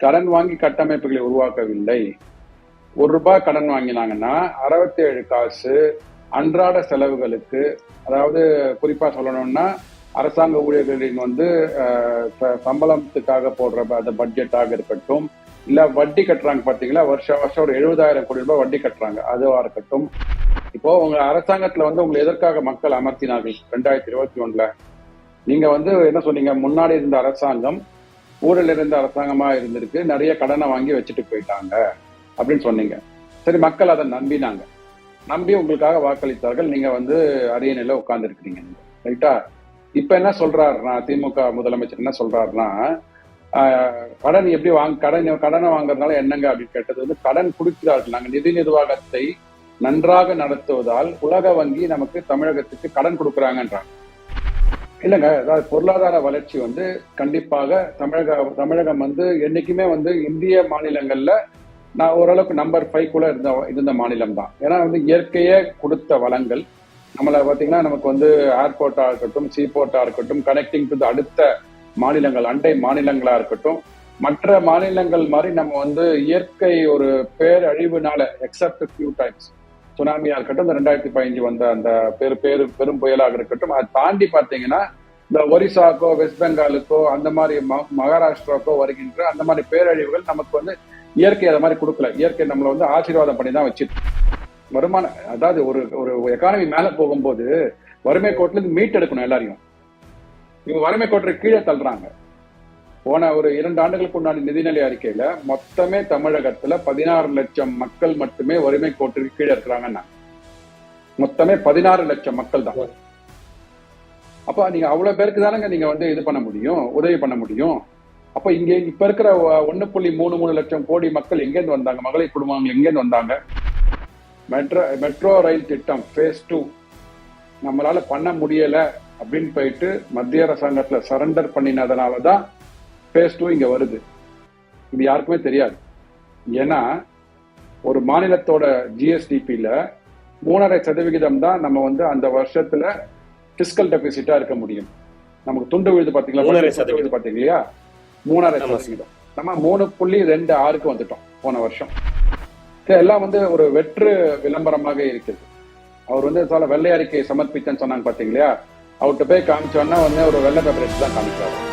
கடன் வாங்கி கட்டமைப்புகளை உருவாக்கவில்லை. ஒரு ரூபாய் கடன் வாங்கினாங்கன்னா அறுபத்தி ஏழு காசு அன்றாட செலவுகளுக்கு அதாவது குறிப்பா சொல்லணும்னா அரசாங்க ஊழியர்களின் வந்து சம்பளத்துக்காக போடுற ப- அந்த பட்ஜெட்டாக இருக்கட்டும் இல்ல வட்டி கட்டுறாங்க பாத்தீங்களா வருஷம் வருஷம் ஒரு எழுபதாயிரம் கோடி ரூபாய் வட்டி கட்டுறாங்க அதுவா இருக்கட்டும். இப்போ உங்க அரசாங்கத்துல வந்து உங்களை எதற்காக மக்கள் அமர்த்தினார்கள்? ரெண்டாயிரத்தி இருபத்தி ஒண்ணுல. நீங்க வந்து என்ன சொன்னீங்க? முன்னாடி இருந்த அரசாங்கம் ஊழல் இருந்த அரசாங்கமா இருந்திருக்கு. நிறைய கடனை வாங்கி வச்சுட்டு போயிட்டாங்க அப்படின்னு சொன்னீங்க. சரி மக்கள் அதை நம்பினாங்க. நம்பி உங்களுக்காக வாக்களித்தார்கள். நீங்க வந்து அரியணையில உட்கார்ந்து இருக்கிறீங்க ரைட்டா இப்ப என்ன சொல்றாருன்னா திமுக முதலமைச்சர் என்ன சொல்றாருன்னா கடன் எப்படி வாங்க கடன் கடனை வாங்குறதுனால என்னங்க அப்படின்னு கேட்டது வந்து கடன் கொடுக்கிறார்கள். நாங்கள் நிதி நிர்வாகத்தை நன்றாக நடத்துவதால் உலக வங்கி நமக்கு தமிழகத்துக்கு கடன் கொடுக்குறாங்கன்றாங்க. இல்லைங்க அதாவது பொருளாதார வளர்ச்சி வந்து கண்டிப்பாக தமிழக தமிழகம் வந்து என்னைக்குமே வந்து இந்திய மாநிலங்கள்ல நான் ஓரளவுக்கு நம்பர் ஃபைவ் கூட இருந்த இருந்த மாநிலம் தான் ஏன்னா வந்து இயற்கையே கொடுத்த வளங்கள். நம்மளை பார்த்தீங்கன்னா நமக்கு வந்து ஏர்போர்ட்டாக இருக்கட்டும் சீபோர்ட்டாக இருக்கட்டும் கனெக்டிங் டு அடுத்த மாநிலங்கள் அண்டை மாநிலங்களாக இருக்கட்டும் மற்ற மாநிலங்கள் மாதிரி நம்ம வந்து இயற்கை ஒரு பேரழிவுனால எக்ஸப்ட் ஃபியூ டைம்ஸ் சுனாமியா இருக்கட்டும் இந்த ரெண்டாயிரத்தி பதினஞ்சு வந்த அந்த பெரு பேரு பெரும் புயலாக இருக்கட்டும் அதை தாண்டி பார்த்தீங்கன்னா இந்த ஒரிசாக்கோ வெஸ்ட் பெங்காலுக்கோ அந்த மாதிரி ம- மகாராஷ்டிராக்கோ வருகின்ற அந்த மாதிரி பேரழிவுகள் நமக்கு வந்து இயற்கை அதை மாதிரி கொடுக்கல. இயற்கை நம்மளை வந்து ஆசீர்வாதம் பண்ணி தான் வச்சிருக்கு. வருமானம் அதாவது ஒரு ஒரு எக்கானமி மேல போகும்போது வறுமை கோட்டுல இருந்து மீட் எடுக்கணும் எல்லாரையும். இவங்க வறுமை கோட்டை கீழே தள்ளுறாங்க. போன ஒரு இரண்டு ஆண்டுகளுக்கு முன்னாடி நிதிநிலை அறிக்கையில மொத்தமே தமிழகத்துல பதினாறு லட்சம் மக்கள் மட்டுமே வறுமை கோட்டுக்கு கீழே இருக்கிறாங்கன்னா மொத்தமே பதினாறு லட்சம் மக்கள் தான். அப்ப நீங்க அவ்வளவு பேருக்கு தானங்க நீங்க வந்து இது பண்ண முடியும் உதவி பண்ண முடியும். அப்ப இங்க இப்ப இருக்கிற ஒன்னு புள்ளி மூணு மூணு லட்சம் கோடி மக்கள் எங்கேருந்து வந்தாங்க? மகளிர் குடும்பங்கள் எங்கேருந்து வந்தாங்க? மெட்ரோ மெட்ரோ ரயில் திட்டம் ஃபேஸ் டூ நம்மளால பண்ண முடியல அப்படின்னு போயிட்டு மத்திய அரசாங்கத்துல சரண்டர் பண்ணினதுனால தான் ஃபேஸ் டூ இங்க வருது. இது யாருக்குமே தெரியாது. ஏன்னா ஒரு மாநிலத்தோட ஜிஎஸ்டிபியில மூணரை சதவிகிதம் தான் நம்ம வந்து அந்த வருஷத்துல பிசிக்கல் டெபிசிட்டா இருக்க முடியும். நமக்கு துண்டு விழுது பாத்தீங்களா? மூணரை budget துண்டு விழுது பாத்தீங்க இல்லையா மூணரை. சதவிகிதம். நம்ம மூணு புள்ளி ரெண்டு ஆறுக்கு வந்துட்டோம் போன வருஷம். எல்லாம் வந்து ஒரு வெற்று விளம்பரமாக இருக்குது. அவர் வந்து வெள்ளை அறிக்கை சமர்ப்பித்தேன்னு சொன்னாங்க பாத்தீங்க இல்லையா அவர்கிட்ட போய் காமிச்சோன்னா வந்து ஒரு வெள்ளை பேப்பர் எடுத்து தான் காமிச்சாரு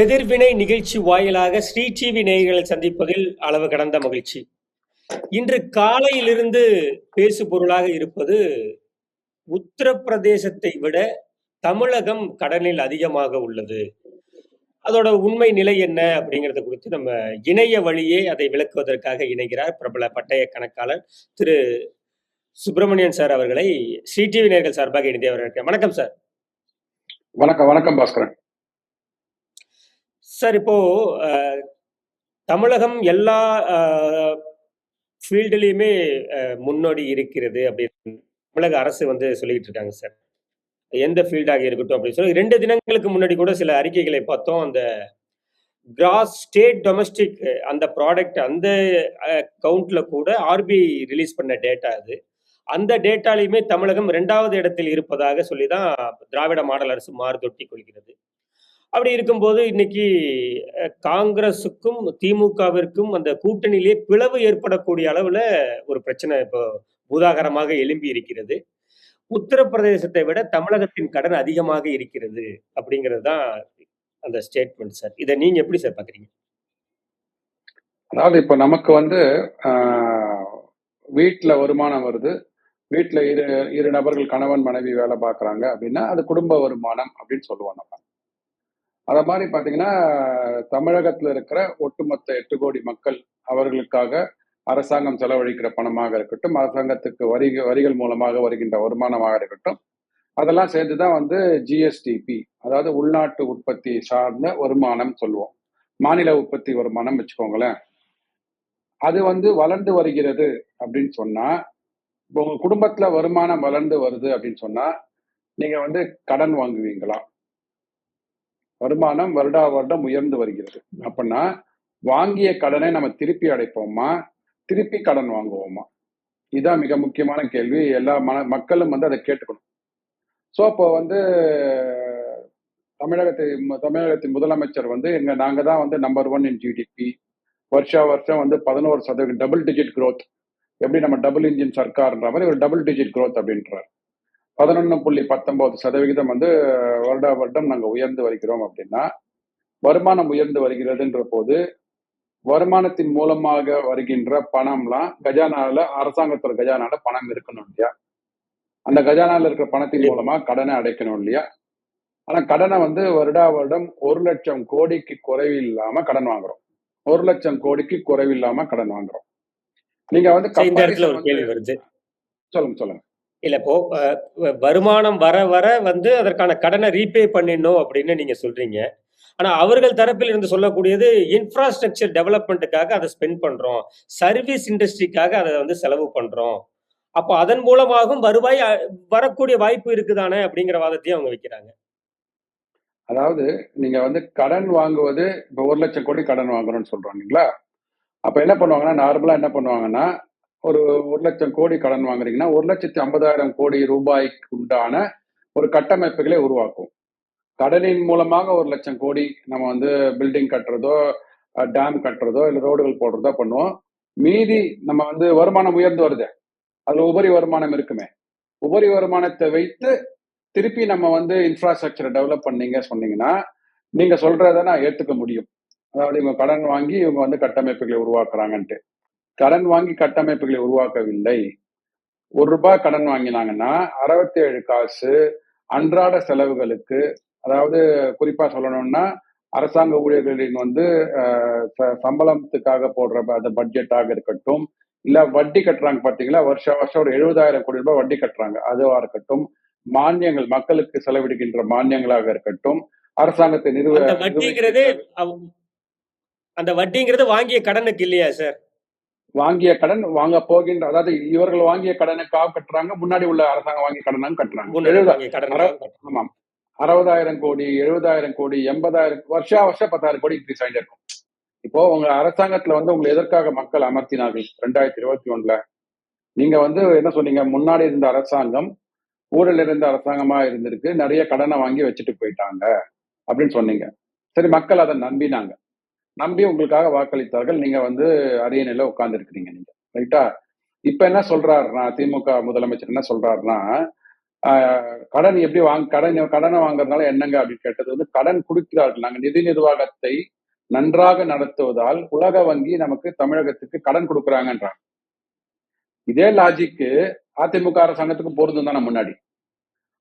எதிர்வினை நிகழ்ச்சி வாயிலாக ஸ்ரீ டிவி நேயர்களை சந்திப்பதில் அளவு கடந்த மகிழ்ச்சி. இன்று காலையிலிருந்து பேசு பொருளாக இருப்பது உத்தரப்பிரதேசத்தை விட தமிழகம் கடனில் அதிகமாக உள்ளது. அதோட உண்மை நிலை என்ன அப்படிங்கறது குறித்து நம்ம இணைய வழியே அதை விளக்குவதற்காக இணைகிறார் பிரபல பட்டய கணக்காளர் திரு சுப்பிரமணியன் சார் அவர்களை சிடிவி நேர்கள் சார்பாக இணைந்து வரவேற்கிறேன் வணக்கம் சார். வணக்கம் வணக்கம் பாஸ்கரன். சார் இப்போ தமிழகம் எல்லா ஃபீல்டுலேயுமே முன்னோடி இருக்கிறது அப்படின்னு தமிழக அரசு வந்து சொல்லிக்கிட்டு இருக்காங்க சார். எந்த ஃபீல்டாக இருக்கட்டும் அப்படின்னு சொல்லி ரெண்டு தினங்களுக்கு முன்னாடி கூட சில அறிக்கைகளை பார்த்தோம். அந்த கிராஸ் ஸ்டேட் டொமஸ்டிக் அந்த ப்ராடக்ட் அந்த கவுண்ட்ல கூட ஆர்பிஐ ரிலீஸ் பண்ண டேட்டா அது. அந்த டேட்டாலையுமே தமிழகம் இரண்டாவது இடத்தில் இருப்பதாக சொல்லி தான் திராவிட மாடல் அரசு மாறுதொட்டி கொள்கிறது. அப்படி இருக்கும்போது இன்னைக்கு காங்கிரஸுக்கும் திமுகவிற்கும் அந்த கூட்டணியிலே பிளவு ஏற்படக்கூடிய அளவுல ஒரு பிரச்சனை இப்போ பூதாகரமாக எழும்பி இருக்கிறது. உத்தரப்பிரதேசத்தை விட தமிழகத்தின் கடன் அதிகமாக இருக்கிறது அப்படிங்கிறது தான் அந்த ஸ்டேட்மெண்ட் சார் இதை நீங்க எப்படி சார் பாக்குறீங்க? அதாவது இப்ப நமக்கு வந்து ஆஹ், வருமானம் வருது. வீட்டுல இரு இரு நபர்கள் கணவன் மனைவி வேலை பாக்குறாங்க அப்படின்னா அது குடும்ப வருமானம் அப்படின்னு சொல்லுவோம் நம்ம. அதை மாதிரி பார்த்தீங்கன்னா தமிழகத்தில் இருக்கிற ஒட்டுமொத்த எட்டு கோடி மக்கள் அவர்களுக்காக அரசாங்கம் செலவழிக்கிற பணமாக இருக்கட்டும் அரசாங்கத்துக்கு வரி வரிகள் மூலமாக வருகின்ற வருமானமாக இருக்கட்டும் அதெல்லாம் சேர்ந்துதான் வந்து ஜிஎஸ்டிபி அதாவது உள்நாட்டு உற்பத்தி சார்ந்த வருமானம் சொல்லுவோம். மாநில உற்பத்தி வருமானம் வச்சுக்கோங்களேன். அது வந்து வளர்ந்து வருகிறது அப்படின்னு சொன்னா இப்போ உங்க குடும்பத்துல வருமானம் வளர்ந்து வருது அப்படின்னு சொன்னா நீங்க வந்து கடன் வாங்குவீங்களா? வருமானம் வருடா வருடம் உயர்ந்து வருகிறது. அப்படின்னா வாங்கிய கடனை நம்ம திருப்பி அடைப்போமா? திருப்பி கடன் வாங்குவோமா? இதுதான் மிக முக்கியமான கேள்வி. எல்லா மன மக்களும் வந்து அதை கேட்டுக்கணும். ஸோ அப்போ வந்து தமிழகத்தை தமிழகத்தின் முதலமைச்சர் வந்து எங்க நாங்க தான் வந்து நம்பர் ஒன் இன் ஜிடிபி வருஷா வருஷம் வந்து பதினோரு சதவீதம் டபுள் டிஜிட் க்ரோத் எப்படி நம்ம டபுள் இன்ஜின் சர்க்கார்ன்ற மாதிரி ஒரு டபுள் டிஜிட் க்ரோத் அப்படின்றார். பதினொன்று புள்ளி பத்தொன்பது சதவிகிதம் வந்து வருடா வருடம் நாங்க உயர்ந்து வருகிறோம் அப்படின்னா வருமானம் உயர்ந்து வருகிறதுன்ற போது வருமானத்தின் மூலமாக வருகின்ற பணம்லாம் கஜானால அரசாங்கத்தோட கஜானால பணம் இருக்கணும் இல்லையா? அந்த கஜானால இருக்கிற பணத்தின் மூலமா கடனை அடைக்கணும் இல்லையா? ஆனா கடனை வந்து வருடா வருடம் ஒரு லட்சம் கோடிக்கு குறைவில்லாம கடன் வாங்குறோம். ஒரு லட்சம் கோடிக்கு குறைவில்லாம கடன் வாங்குறோம். நீங்க வந்து சொல்லுங்க சொல்லுங்க. இல்ல இப்போ வ- வருமானம் வர வர வந்து அதற்கான கடனை ரீபே பண்ணிடணும் அப்படின்னு நீங்க சொல்றீங்க. ஆனா அவர்கள் தரப்பில் இருந்து சொல்லக்கூடியது இன்ஃப்ராஸ்ட்ரக்சர் டெவலப்மெண்ட்டுக்காக அதை ஸ்பெண்ட் பண்றோம். சர்வீஸ் இண்டஸ்ட்ரிக்காக அதை வந்து செலவு பண்றோம். அப்போ அதன் மூலமாகவும் வருவாய் வரக்கூடிய வாய்ப்பு இருக்குதானே அப்படிங்கிற வாதத்தையும் அவங்க வைக்கிறாங்க. அதாவது நீங்க வந்து கடன் வாங்குவது இப்போ ஒரு லட்சம் கோடி கடன் வாங்குறோம்னு சொல்றோம் இல்லைங்களா? அப்ப என்ன பண்ணுவாங்கன்னா நார்மலா என்ன பண்ணுவாங்கன்னா ஒரு ஒரு லட்சம் கோடி கடன் வாங்குறீங்கன்னா ஒரு லட்சத்தி ஐம்பதாயிரம் கோடி ரூபாய்க்கு உண்டான ஒரு கட்டமைப்புகளை உருவாக்கும். கடனின் மூலமாக ஒரு லட்சம் கோடி நம்ம வந்து பில்டிங் கட்டுறதோ டேம் கட்டுறதோ இல்லை ரோடுகள் போடுறதோ பண்ணுவோம். மீதி நம்ம வந்து வருமானம் உயர்ந்து வருது. அதுல உபரி வருமானம் இருக்குமே. உபரி வருமானத்தை வைத்து திருப்பி நம்ம வந்து இன்ஃப்ராஸ்ட்ரக்சரை டெவலப் பண்ணீங்க சொன்னீங்கன்னா நீங்க சொல்கிறத நான் ஏத்துக்க முடியும். அதாவது இவங்க கடன் வாங்கி இவங்க வந்து கட்டமைப்புகளை உருவாக்குறாங்கன்ட்டு. கடன் வாங்கி கட்டமைப்புகளை உருவாக்கவில்லை. ஒரு ரூபாய் கடன் வாங்கினாங்கன்னா அறுபத்தி ஏழு காசு அன்றாட செலவுகளுக்கு அதாவது குறிப்பா சொல்லணும்னா அரசாங்க ஊழியர்களின் வந்து சம்பளத்துக்காக போடுற அந்த பட்ஜெட்டாக இருக்கட்டும் இல்ல வட்டி கட்டுறாங்க பாத்தீங்களா? வருஷம் வருஷம் ஒரு எழுபதாயிரம் கோடி ரூபாய் வட்டி கட்டுறாங்க. அதுவா இருக்கட்டும் மானியங்கள் மக்களுக்கு செலவிடுகின்ற மானியங்களாக இருக்கட்டும் அரசாங்கத்தை நிறுவ அந்த வட்டிங்கிறது வாங்கிய கடனுக்கு இல்லையா சார்? வாங்கிய கடன் வாங்க போகின்ற அதாவது இவர்கள் வாங்கிய கடனுக்காக கட்டுறாங்க முன்னாடி உள்ள அரசாங்கம் வாங்கிய கடனாக கட்டுறாங்க. ஆமாம். அறுபதாயிரம் கோடி எழுபதாயிரம் கோடி எண்பதாயிரம் வருஷா வருஷம் பத்தாயிரம் கோடி இன்க்ரீஸ் ஆகிட்டே இருக்கும் இப்போ உங்க அரசாங்கத்துல வந்து உங்களை எதற்காக மக்கள் அமர்த்தினார்கள்? ரெண்டாயிரத்தி இருபத்தி ஒண்ணுல. நீங்க வந்து என்ன சொன்னீங்க? முன்னாடி இருந்த அரசாங்கம் ஊழல் இருந்த அரசாங்கமா இருந்திருக்கு நிறைய கடனை வாங்கி வச்சுட்டு போயிட்டாங்க அப்படின்னு சொன்னீங்க. சரி மக்கள் அதை நம்பினாங்க. நம்பி உங்களுக்காக வாக்களித்தார்கள். நீங்க வந்து அரியணையில உட்கார்ந்து இருக்கிறீங்க நீங்க. ரைட்டா? இப்ப என்ன சொல்றாருன்னா திமுக முதலமைச்சர் என்ன சொல்றாருன்னா ஆஹ், கடன் எப்படி வாங்க கடன் கடனை வாங்குறதுனால என்னங்க அப்படின்னு கேட்டது வந்து கடன் கொடுக்கிறார்கள். நாங்க நிதி நிர்வாகத்தை நன்றாக நடத்துவதால் உலக வங்கி நமக்கு தமிழகத்துக்கு கடன் கொடுக்குறாங்கன்றாங்க. இதே லாஜிக்கு அதிமுக அரசாங்கத்துக்கு பொருந்தும் தானே முன்னாடி.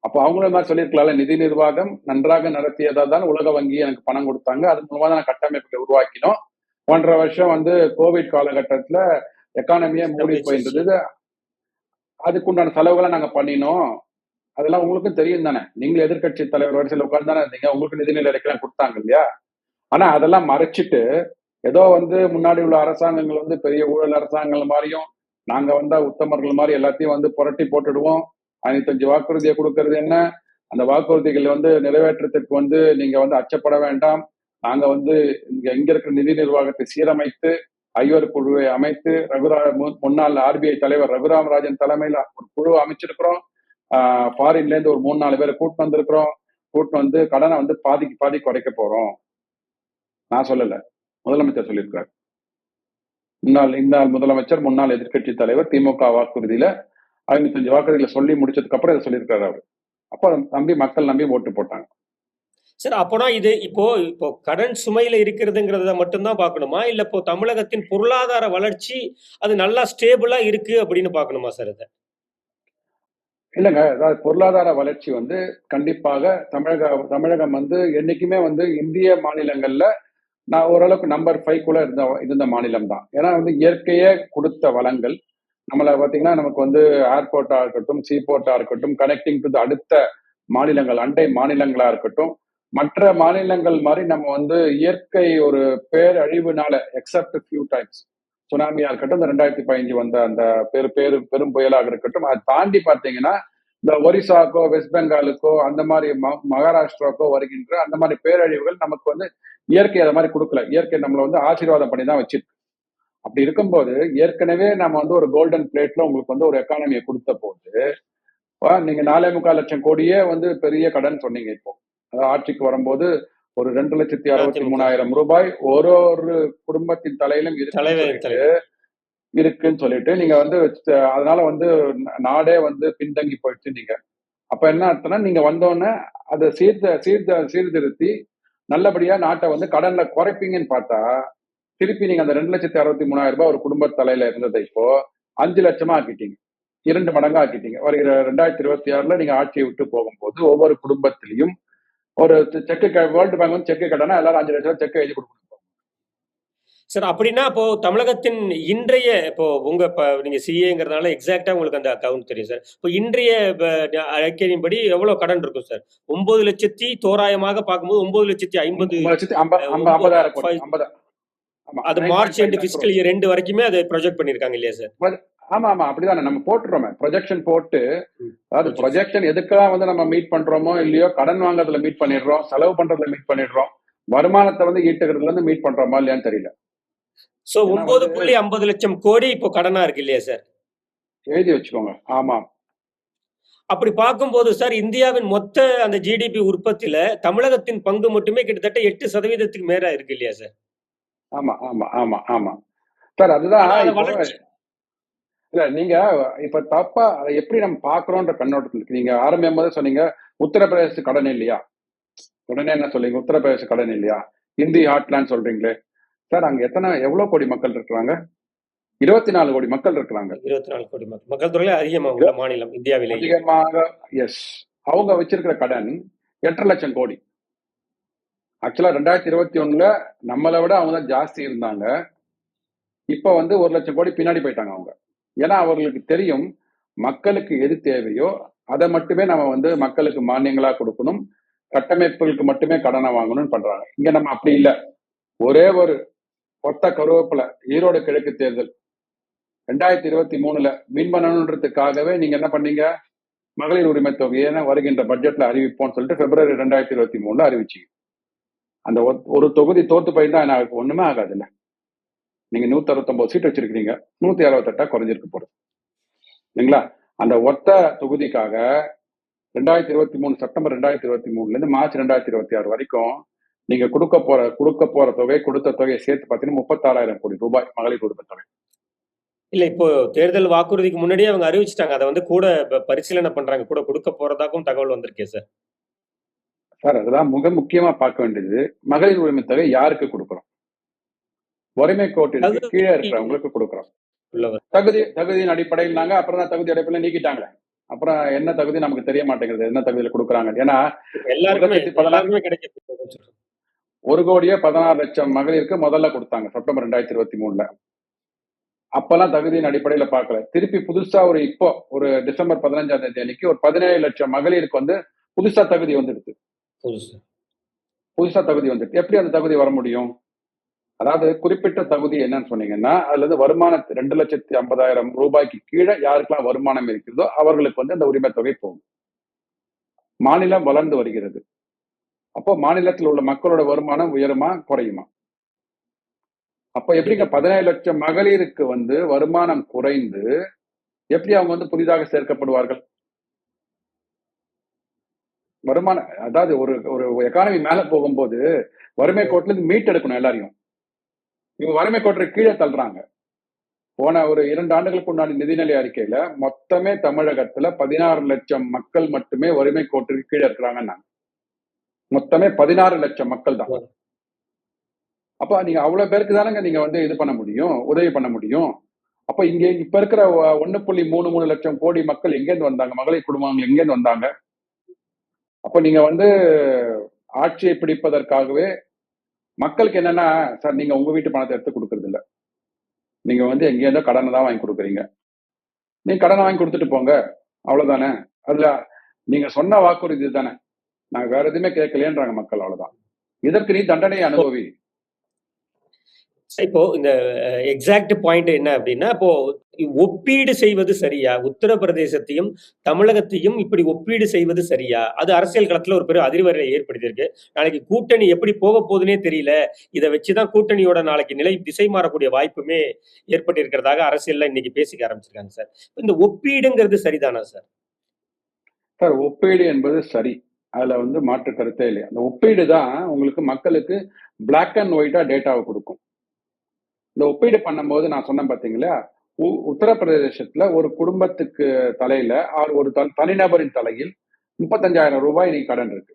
அப்போ அவங்களும் மாதிரி சொல்லியிருக்கலாம்ல நிதி நிர்வாகம் நன்றாக நடத்தியதா தான் உலக வங்கி எனக்கு பணம் கொடுத்தாங்க. அது மூலமா தான் நான் கட்டமைப்புகளை உருவாக்கினோம். ஒன்றரை வருஷம் வந்து கோவிட் காலகட்டத்துல எக்கானமியே மூடி போயிருந்தது. அதுக்குண்டான செலவுகளை நாங்க பண்ணினோம். அதெல்லாம் உங்களுக்கும் தெரியும் தானே. நீங்களும் எதிர்க்கட்சி தலைவர் வரிசையில் உட்கார்ந்து தானே இருந்தீங்க. உங்களுக்கு நிதிநிலை அறிக்கைலாம் கொடுத்தாங்க இல்லையா? ஆனா அதெல்லாம் மறைச்சிட்டு ஏதோ வந்து முன்னாடி உள்ள அரசாங்கங்கள் வந்து பெரிய ஊழல் அரசாங்கங்கள் மாதிரியும் நாங்க வந்தா உத்தமர்கள் மாதிரி எல்லாத்தையும் வந்து புரட்டி போட்டுடுவோம். ஐநூத்தஞ்சு வாக்குறுதியை கொடுக்கறது என்ன? அந்த வாக்குறுதிகள் வந்து நிறைவேற்றத்திற்கு வந்து நீங்க வந்து அச்சப்பட வேண்டாம். நாங்க வந்து இங்க இங்க இருக்கிற நிதி நிர்வாகத்தை சீரமைத்து ஐவர் குழுவை அமைத்து ரகுரா மு- முன்னாள் ஆர்பிஐ தலைவர் ரகுராம் ராஜன் தலைமையில ஒரு குழு அமைச்சிருக்கிறோம். ஃபாரின்ல இருந்து ஒரு மூணு நாலு பேரை கூட்டு வந்திருக்கிறோம். கூட்டு வந்து கடனை வந்து பாதிக்கு பாதி குறைக்க போறோம். நான் சொல்லல. முதலமைச்சர் சொல்லியிருக்கிறார். முன்னாள் இந்நாள் முதலமைச்சர் முன்னாள் எதிர்க்கட்சி தலைவர் திமுக வாக்குறுதியில ஐநூத்தஞ்சு வாக்குறுதிகளை சொல்லி முடிச்சதுக்கு அப்புறம் இதை சொல்லியிருக்காரு அவர். அப்போ நம்பி மக்கள் நம்பி ஓட்டு போட்டாங்க. சார் அப்போனா இது இப்போ இப்போ கடன் சுமையில இருக்கிறதுங்கிறத மட்டும்தான் பார்க்கணுமா? இல்ல இப்போ தமிழகத்தின் பொருளாதார வளர்ச்சி அது நல்லா ஸ்டேபிளா இருக்கு அப்படின்னு பார்க்கணுமா சார் இதை? இல்லைங்க அதாவது பொருளாதார வளர்ச்சி வந்து கண்டிப்பாக தமிழக தமிழகம் வந்து என்னைக்குமே வந்து இந்திய மாநிலங்கள்ல நான் ஓரளவுக்கு நம்பர் ஃபைவ் கூட இருந்த இருந்த மாநிலம் தான் ஏன்னா வந்து இயற்கையே கொடுத்த வளங்கள் நம்மளை பார்த்தீங்கன்னா நமக்கு வந்து ஏர்போர்ட்டா இருக்கட்டும் சீபோர்ட்டா இருக்கட்டும் கனெக்டிங் டு அடுத்த மாநிலங்கள் அண்டை மாநிலங்களா இருக்கட்டும் மற்ற மாநிலங்கள் மாதிரி நம்ம வந்து இயற்கை ஒரு பேரழிவுனால எக்ஸப்ட் ஃபியூ டைம்ஸ் சுனாமியா இருக்கட்டும் இந்த ரெண்டாயிரத்தி பதினஞ்சு வந்த அந்த பெரு பேரு பெரும் புயலாக இருக்கட்டும் அதை தாண்டி பார்த்தீங்கன்னா இந்த ஒரிசாக்கோ வெஸ்ட் பெங்காலுக்கோ அந்த மாதிரி ம- மகாராஷ்டிராக்கோ வருகின்ற அந்த மாதிரி பேரழிவுகள் நமக்கு வந்து இயற்கை அதை மாதிரி கொடுக்கல. இயற்கை நம்மளை வந்து ஆசீர்வாதம் பண்ணி தான் வச்சிருக்கு. அப்படி இருக்கும்போது ஏற்கனவே நம்ம வந்து ஒரு கோல்டன் பிளேட்ல உங்களுக்கு வந்து ஒரு எக்கானமியை கொடுத்த போது நீங்க நாலே முக்கால் லட்சம் கோடியே வந்து பெரிய கடன் சொன்னீங்க இப்போ. அதாவது ஆட்சிக்கு வரும்போது ஒரு ரெண்டு லட்சத்தி அறுபத்தி. மூணாயிரம் ரூபாய் ஒரு ஒரு குடும்பத்தின் தலையிலும் இருக்குன்னு சொல்லிட்டு நீங்க வந்து அதனால வந்து நாடே வந்து பின்தங்கி போயிடுச்சு நீங்க. அப்ப என்ன அர்த்தம்னா நீங்க வந்தோடனே அதை சீர்த சீர்த சீர்திருத்தி நல்லபடியா நாட்டை வந்து கடன்ல குறைப்பீங்கன்னு பார்த்தா திருப்பி நீங்க அந்த ரெண்டு லட்சத்தி அறுபத்தி மூணாயிரம் ரூபாய் ஒரு குடும்ப தலையில இருந்ததை இப்போ அஞ்சு லட்சமா ஆக்கிட்டீங்க. இரண்டு மடங்கா ஆக்கிட்டீங்க. வருகிற ரெண்டாயிரத்தி இருபத்தி ஆறுல நீங்க ஆட்சியை விட்டு போகும்போது ஒவ்வொரு குடும்பத்திலையும் ஒரு செக்கு வேர்ல்டு பேங்க் வந்து செக்கு கடனா எல்லாரும் அஞ்சு லட்சம் செக் எழுதி கொடுக்கணும். சார் அப்படின்னா இப்போ தமிழகத்தின் இன்றைய இப்போ உங்க இப்ப நீங்க சிஏங்கிறதுனால எக்ஸாக்டா உங்களுக்கு அந்த அக்கவுண்ட் தெரியும் சார். இப்போ இன்றைய அறிக்கையின்படி எவ்வளவு கடன் இருக்கும் சார்? ஒன்பது லட்சத்தி தோராயமாக பார்க்கும்போது ஒன்பது லட்சத்தி ஐம்பது லட்சத்தி ஐம்பதாயிரம் கோடி five- ஐம்பது ஆமா அது மார்ச் எண்டு பிசிக்கல் இயர் ரெண்டு வரைக்குமே அதை ப்ரொஜெக்ட் பண்ணிருக்காங்க இல்லையா சார் ஆமா ஆமா அப்படிதானே நம்ம போட்டுறோமே. ப்ரொஜெக்ஷன் போட்டு. அதாவது. ப்ரொஜெக்ஷன் எதுக்கெல்லாம் வந்து நம்ம மீட் பண்றோமோ இல்லையோ கடன் வாங்குறதுல மீட் பண்ணிடுறோம் செலவு பண்றதுல மீட் பண்ணிடுறோம் வருமானத்தை வந்து ஈட்டுக்கிறதுல இருந்து மீட் பண்றோமா இல்லையான்னு தெரியல. சோ ஒன்பது புள்ளி ஐம்பது லட்சம் கோடி இப்போ கடனா இருக்கு இல்லையா சார் எழுதி வச்சுக்கோங்க. ஆமா. அப்படி பார்க்கும்போது சார் இந்தியாவின் மொத்த அந்த ஜிடிபி உற்பத்தியில தமிழகத்தின் பங்கு மட்டுமே கிட்டத்தட்ட எட்டு சதவீதத்துக்கு மேல இருக்கு இல்லையா சார் ஆமா ஆமா ஆமா ஆமா. சார் அதுதான் இல்ல நீங்க இப்ப தப்பா அதை எப்படி நம்ம பாக்குறோன்ற கண்ணோட்டத்தில் நீங்க ஆரம்பிக்கும் போது சொன்னீங்க உத்தரப்பிரதேச கடன் இல்லையா? உடனே என்ன சொல்றீங்க? உத்தரப்பிரதேச கடன் இல்லையா? இந்தி ஹாட்லாண்ட் சொல்றீங்களே. சார் அங்க எத்தனை எவ்வளவு கோடி மக்கள் இருக்கிறாங்க? இருபத்தி நாலு கோடி மக்கள் இருக்கிறாங்க. இருபத்தி நாலு கோடி மக்கள். மக்கள் தொகையில அதிகமா உள்ள மாநிலம் இந்தியாவிலேயே. அதிகமாக எஸ் அவங்க வச்சிருக்கிற கடன் எட்டரை லட்சம் கோடி. ஆக்சுவலாக ரெண்டாயிரத்தி இருபத்தி ஒன்றில் நம்மளை விட அவங்க தான் ஜாஸ்தி இருந்தாங்க. இப்போ வந்து ஒரு லட்சம் கோடி பின்னாடி போயிட்டாங்க அவங்க. ஏன்னா அவர்களுக்கு தெரியும் மக்களுக்கு எது தேவையோ அதை மட்டுமே நம்ம வந்து மக்களுக்கு மானியங்களாக கொடுக்கணும். கட்டமைப்புகளுக்கு மட்டுமே கடனை வாங்கணும்னு பண்றாங்க. இங்க நம்ம அப்படி இல்லை. ஒரே ஒரு ஒத்த கருவேப்பில் ஈரோடு கிழக்கு தேர்தல். ரெண்டாயிரத்தி இருபத்தி மூணுல வின் பண்ணணுன்றதுக்காகவே நீங்க என்ன பண்ணீங்க? மகளிர் உரிமை தொகையை வருகின்ற பட்ஜெட்ல அறிவிப்போம்னு சொல்லிட்டு பிப்ரவரி ரெண்டாயிரத்தி இருபத்தி மூணுல அறிவிச்சிங்க. அந்த ஒத்- ஒரு தொகுதி தோத்து போயிருந்தா எனக்கு ஒண்ணுமே ஒண்ணுமே ஆகாதுல்ல. நீங்க நூத்தி அறுபத்தொன்பது சீட் வச்சிருக்கீங்க நூத்தி அறுபத்தெட்டா குறைஞ்சிருக்கு போறது இல்லைங்களா? அந்த ஒத்த தொகுதிக்காக ரெண்டாயிரத்தி இருபத்தி மூணு செப்டம்பர் ரெண்டாயிரத்தி இருபத்தி மூணுல இருந்து மார்ச் ரெண்டாயிரத்தி இருபத்தி ஆறு வரைக்கும் நீங்க கொடுக்க போற கொடுக்க போற தொகை கொடுத்த தொகையை சேர்த்து பார்த்தீங்கன்னா முப்பத்தாறாயிரம் கோடி ரூபாய் மகளிர் குடும்ப தொகை. இல்ல இப்போ தேர்தல் வாக்குறுதிக்கு முன்னாடியே அவங்க அறிவிச்சிட்டாங்க. அதை வந்து கூட பரிசீலனை பண்றாங்க. கூட கொடுக்க போறதாகவும் தகவல் வந்திருக்கே சார். சார் அதுதான் மிக முக்கியமா பார்க்க வேண்டியது மகளிர் உரிமை தொகை யாருக்கு கொடுக்குறோம்? வறுமை கோட்டிற்கு கீழே இருக்கிறவங்களுக்கு கொடுக்குறோம். தகுதி தகுதியின் அடிப்படையில் நாங்க அப்புறம் தான் தகுதி அடிப்படையில் நீக்கிட்டாங்களே அப்புறம் என்ன தகுதி நமக்கு தெரிய மாட்டேங்குது என்ன தகுதியில கொடுக்குறாங்க? ஏன்னா ஒரு கோடியே பதினாறு லட்சம் மகளிருக்கு முதல்ல கொடுத்தாங்க செப்டம்பர் ரெண்டாயிரத்தி இருபத்தி மூணுல. அப்பெல்லாம் தகுதியின் அடிப்படையில பார்க்கல. திருப்பி புதுசா ஒரு இப்போ ஒரு டிசம்பர் பதினஞ்சாம் தேதி அன்னைக்கு ஒரு பதினேழு லட்சம் மகளிருக்கு வந்து புதுசா தகுதி வந்துடுது. புதுசு. புதுசா தகுதி வந்துட்டு எப்படி அந்த தகுதி வர முடியும்? அதாவது குறிப்பிட்ட தகுதி என்னன்னு சொன்னீங்கன்னா அதுல இருந்து வருமானத்து ரெண்டு லட்சத்தி ஐம்பதாயிரம் ரூபாய்க்கு கீழே யாருக்கெல்லாம் வருமானம் இருக்கிறதோ அவர்களுக்கு வந்து அந்த உரிமை தொகை போகும். மாநிலம் வளர்ந்து வருகிறது. அப்போ மாநிலத்தில் உள்ள மக்களோட வருமானம் உயருமா குறையுமா? அப்ப எப்படிங்க பதினேழு லட்சம் மகளிருக்கு வந்து வருமானம் குறைந்து எப்படி அவங்க வந்து புதிதாக சேர்க்கப்படுவார்கள்? வருமானம் அதாவது ஒரு ஒரு எக்கானமி மேல போகும்போது வறுமை கோட்டுல இருந்து மீட் எடுக்கணும் எல்லாரையும். இவங்க வறுமை கோட்டை கீழே தள்ளுறாங்க. போன ஒரு இரண்டு ஆண்டுகளுக்கு முன்னாடி நிதிநிலை அறிக்கையில மொத்தமே தமிழகத்துல பதினாறு லட்சம் மக்கள் மட்டுமே வறுமை கோட்டுக்கு கீழே இருக்கிறாங்க மொத்தமே பதினாறு லட்சம் மக்கள் தான். அப்ப நீங்க அவ்வளவு பேருக்கு தானங்க நீங்க வந்து இது பண்ண முடியும் உதவி பண்ண முடியும். அப்ப இங்க இப்ப இருக்கிற ஒ- ஒண்ணு புள்ளி மூணு மூணு லட்சம் கோடி மக்கள் எங்கேருந்து வந்தாங்க? மகளிர் குடும்பங்கள் எங்கேருந்து வந்தாங்க? அப்ப நீங்க வந்து ஆட்சியை பிடிப்பதற்காகவே மக்களுக்கு என்னன்னா சார் நீங்க உங்க வீட்டு பணத்தை எடுத்து கொடுக்கறது இல்ல நீங்க வந்து எங்கேயிருந்தோ கடனை தான் வாங்கி கொடுக்குறீங்க. நீங்க கடனை வாங்கி கொடுத்துட்டு போங்க. அவ்வளவுதானே? அதுல நீங்க சொன்ன வாக்குறுதி தானே நாங்க வேற எதுவுமே கேட்கலையேன்றாங்க மக்கள் அவ்வளவுதான். இதற்கு நீ தண்டனை அனுபவி. இப்போ இந்த எக்ஸாக்ட் பாயிண்ட் என்ன அப்படின்னா இப்போ ஒப்பீடு செய்வது சரியா? உத்தரப்பிரதேசத்தையும் தமிழகத்தையும் இப்படி ஒப்பீடு செய்வது சரியா? அது அரசியல் களத்துல ஒரு பெரிய அதிர்வரை ஏற்படுத்தியிருக்கு. நாளைக்கு கூட்டணி எப்படி போக போகுதுன்னே தெரியல. இதை வச்சுதான் கூட்டணியோட நாளைக்கு நிலை திசை மாறக்கூடிய வாய்ப்புமே ஏற்பட்டிருக்கிறதாக அரசியல்ல இன்னைக்கு பேசிக்க ஆரம்பிச்சிருக்காங்க சார். இந்த ஒப்பீடுங்கிறது சரிதானா சார்? சார் ஒப்பீடு என்பது சரி. அதுல வந்து மாற்று கருத்தே இல்லை அந்த ஒப்பீடு தான் உங்களுக்கு மக்களுக்கு பிளாக் அண்ட் ஒயிட்டா டேட்டாவை கொடுக்கும். இந்த ஒப்பீடு பண்ணும்போது நான் சொன்னேன் பாத்தீங்களா? உத்தரப்பிரதேசத்துல ஒரு குடும்பத்துக்கு தலையில ஒரு தனிநபரின் தலையில் முப்பத்தஞ்சாயிரம் ரூபாய் இன்னைக்கு கடன் இருக்கு.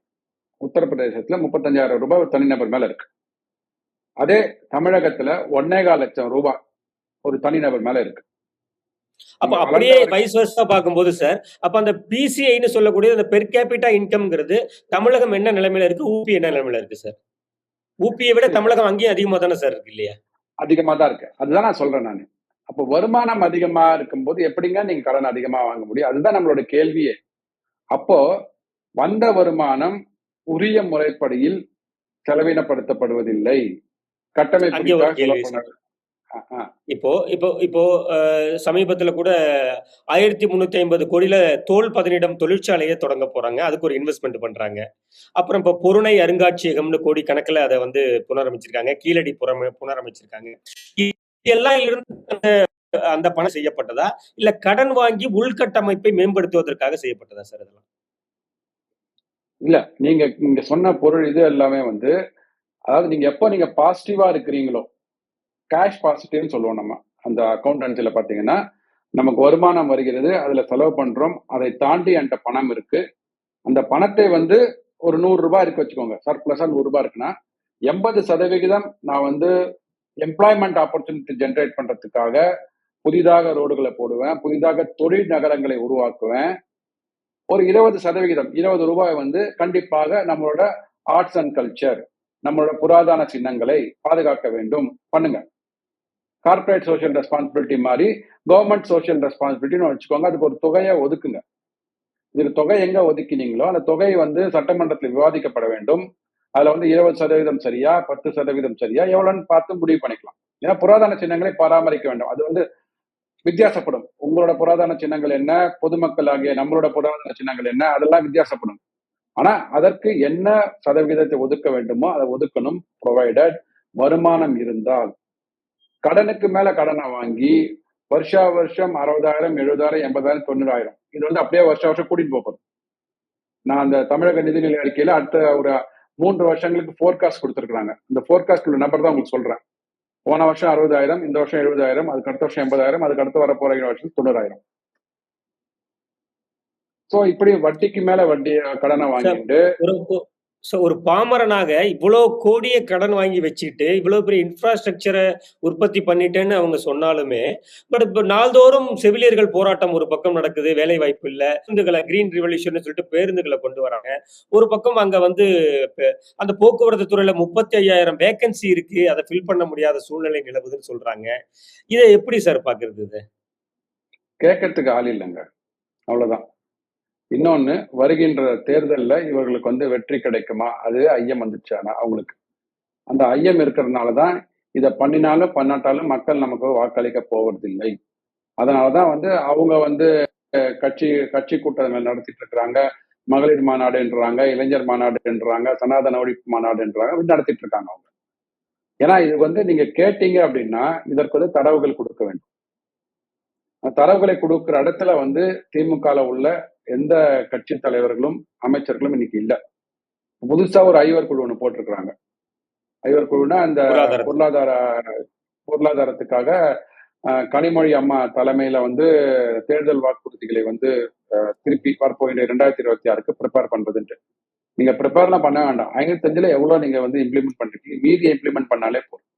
உத்தரப்பிரதேசத்துல முப்பத்தஞ்சாயிரம் ரூபாய் ஒரு தனிநபர் மேல இருக்கு. அதே தமிழகத்துல ஒன்னேகால் லட்சம் ரூபாய் ஒரு தனிநபர் மேல இருக்கு. அப்ப அப்படியே வைஸ் வர்ஸா பார்க்கும்போது சார் அப்ப அந்த பிசிஐன்னு சொல்லக்கூடிய அந்த பெர் கேபிட்டா இன்கம்ங்கிறது தமிழகம் என்ன நிலைமையில இருக்கு? ஊபி என்ன நிலைமையில இருக்கு சார் ஊபியை விட தமிழகம் அங்கேயும் அதிகமா தானே சார் இருக்கு இல்லையா? அதிகமா தான் இருக்கு. அதுதான் நான் சொல்றேன் நான். அப்போ வருமானம் அதிகமா இருக்கும்போது எப்படிங்க நீங்க கடன் அதிகமா வாங்க முடியும்? அதுதான் நம்மளோட கேள்வியே. அப்போ வந்த வருமானம் உரிய முறைப்படியில் செலவினப்படுத்தப்படுவதில்லை. கட்டமைப்பு. இப்போ இப்போ இப்போ சமீபத்துல கூட ஆயிரத்தி முன்னூத்தி ஐம்பது கோடியில தோல் பதனிடம் தொழிற்சாலையை தொடங்க போறாங்க. அதுக்கு ஒரு இன்வெஸ்ட்மெண்ட் பண்றாங்க. அப்புறம் இப்போ பொருணை அருங்காட்சியகம்னு கோடி கணக்குல அதை வந்து புனரமைச்சிருக்காங்க. கீழடி புனரமைச்சிருக்காங்க. எல்லாம் இருந்து அந்த பணம் செய்யப்பட்டதா? இல்ல கடன் வாங்கி உள்கட்டமைப்பை மேம்படுத்துவதற்காக செய்யப்பட்டதா சார் இதெல்லாம்? இல்ல நீங்க நீங்க சொன்ன பொருள் இது எல்லாமே வந்து அதாவது நீங்க எப்போ நீங்க பாசிட்டிவா இருக்கிறீங்களோ கேஷ் பாசிட்டிவ்னு சொல்லுவோம் நம்ம அந்த அக்கௌண்டன்சில பாத்தீங்கன்னா நமக்கு வருமானம் வருகிறது அதுல செலவு பண்றோம் அதை தாண்டி என்கிட்ட பணம் இருக்கு. அந்த பணத்தை வந்து ஒரு நூறு ரூபாய் இருக்கு வச்சுக்கோங்க சர்ப்ளஸா நூறு ரூபாய் இருக்குன்னா எண்பது சதவிகிதம் நான் வந்து எம்ப்ளாய்மெண்ட் ஆப்பர்ச்சுனிட்டி ஜென்ரேட் பண்றதுக்காக புதிதாக ரோடுகளை போடுவேன் புதிதாக தொழில் நகரங்களை உருவாக்குவேன். ஒரு இருபது சதவிகிதம் இருபது ரூபாய் வந்து கண்டிப்பாக நம்மளோட ஆர்ட்ஸ் அண்ட் கல்ச்சர் நம்மளோட புராதன சின்னங்களை பாதுகாக்க வேண்டும். பண்ணுங்க. கார்ப்பரேட் சோஷியல் ரெஸ்பான்சிபிலிட்டி மாதிரி கவர்மெண்ட் சோஷியல் ரெஸ்பான்சிபிலிட்டின்னு வச்சுக்கோங்க அதுக்கு ஒரு தொகையை ஒதுக்குங்க. இதுக்கு தொகை எங்க ஒதுக்கினீங்களோ அந்த தொகை வந்து சட்டமன்றத்தில் விவாதிக்கப்பட வேண்டும். அதுல வந்து இருபது சதவீதம் சரியா பத்து சதவீதம் சரியா எவ்வளவுன்னு பார்த்து முடிவு பண்ணிக்கலாம். ஏன்னா புராதன சின்னங்களை பராமரிக்க வேண்டும். அது வந்து வித்தியாசப்படும். உங்களோட புராதன சின்னங்கள் என்ன பொதுமக்கள் ஆகிய நம்மளோட புராதன சின்னங்கள் என்ன அதெல்லாம் வித்தியாசப்படும். ஆனா அதற்கு என்ன சதவிகிதத்தை ஒதுக்க வேண்டுமோ அதை ஒதுக்கணும் ப்ரொவைடட் வருமானம் இருந்தால். கடனுக்கு மேல கடனை வாங்கி வருஷா வருஷம் அறுபதாயிரம் எழுபதாயிரம் எண்பதாயிரம் தொண்ணூறாயிரம். இது வந்து அப்படியே வருஷ வருஷம் கூட்டிட்டு போகணும் நான் அந்த தமிழக நிதிநிலை அறிக்கையில அடுத்த ஒரு மூன்று வருஷங்களுக்கு ஃபோர்காஸ்ட் கொடுத்துருக்காங்க இந்த ஃபோர்காஸ்ட் உள்ள நம்பர் தான் உங்களுக்கு சொல்றேன். போன வருஷம் அறுபதாயிரம் இந்த வருஷம் எழுபதாயிரம் அதுக்கு அடுத்த வருஷம் எண்பதாயிரம் அதுக்கு அடுத்து வர போற வருஷம் தொண்ணூறாயிரம். சோ இப்படி வட்டிக்கு மேல வட்டி கடனை வாங்கிட்டு ஒரு ஒரு- பாமரனாக இவ்வளோ கோடிய கடன் வாங்கி வச்சுட்டு இவ்வளோ பெரிய இன்ஃப்ராஸ்ட்ரக்சரை உற்பத்தி பண்ணிட்டேன்னு அவங்க சொன்னாலுமே பட் இப்போ நாள்தோறும் செவிலியர்கள் போராட்டம் ஒரு பக்கம் நடக்குது வேலை வாய்ப்பு இல்லை பேருந்துகளை கிரீன் ரிவல்யூஷன் சொல்லிட்டு பேருந்துகளை கொண்டு வராங்க. ஒரு பக்கம் அங்க வந்து அந்த போக்குவரத்து துறையில் முப்பத்தி ஐயாயிரம் வேக்கன்சி இருக்கு அதை ஃபில் பண்ண முடியாத சூழ்நிலை நிலவுதுன்னு சொல்றாங்க. இதை எப்படி சார் பார்க்கறது இது? கேட்கறதுக்கு ஆள் இல்லைங்க. அவ்வளோதான் இன்னொன்னு வருகின்ற தேர்தலில் இவர்களுக்கு வந்து வெற்றி கிடைக்குமா? அது ஐயம் வந்துச்சானா அவங்களுக்கு. அந்த ஐயம் இருக்கிறதுனாலதான் இதை பண்ணினாலும் பண்ணாட்டாலும் மக்கள் நமக்கு வாக்களிக்க போவதில்லை. அதனாலதான் வந்து அவங்க வந்து கட்சி கட்சி கூட்டங்கள் நடத்திட்டு இருக்கிறாங்க. மகளிர் மாநாடுன்றாங்க இளைஞர் மாநாடுன்றாங்க சனாதன ஒழிப்பு மாநாடுன்றாங்க நடத்திட்டு இருக்காங்க அவங்க. ஏன்னா இது வந்து நீங்க கேட்டீங்க அப்படின்னா இதற்கு வந்து தரவுகள் கொடுக்க வேண்டும். தரவுகளை கொடுக்கிற இடத்துல வந்து திமுகல உள்ள எந்த கட்சி தலைவர்களும் அமைச்சர்களும் இன்னைக்கு இல்ல. புதுசா ஒரு ஐவர் குழு ஒண்ணு போட்டிருக்கிறாங்க. ஐவர் குழுனா அந்த பொருளாதார. பொருளாதார பொருளாதாரத்துக்காக கனிமொழி அம்மா தலைமையில வந்து தேர்தல் வாக்குறுதிகளை வந்து திருப்பி வரப்போகின்ற இரண்டாயிரத்தி இருபத்தி ஆறுக்கு ப்ரிப்பேர் பண்றதுன்ட்டு. நீங்க ப்ரிப்பேர்லாம் பண்ண வேண்டாம். ஐநூத்தஞ்சுல எவ்வளவு நீங்க வந்து இம்ப்ளிமெண்ட் பண்றீங்க மீதி இம்ப்ளிமெண்ட் பண்ணாலே போதும்.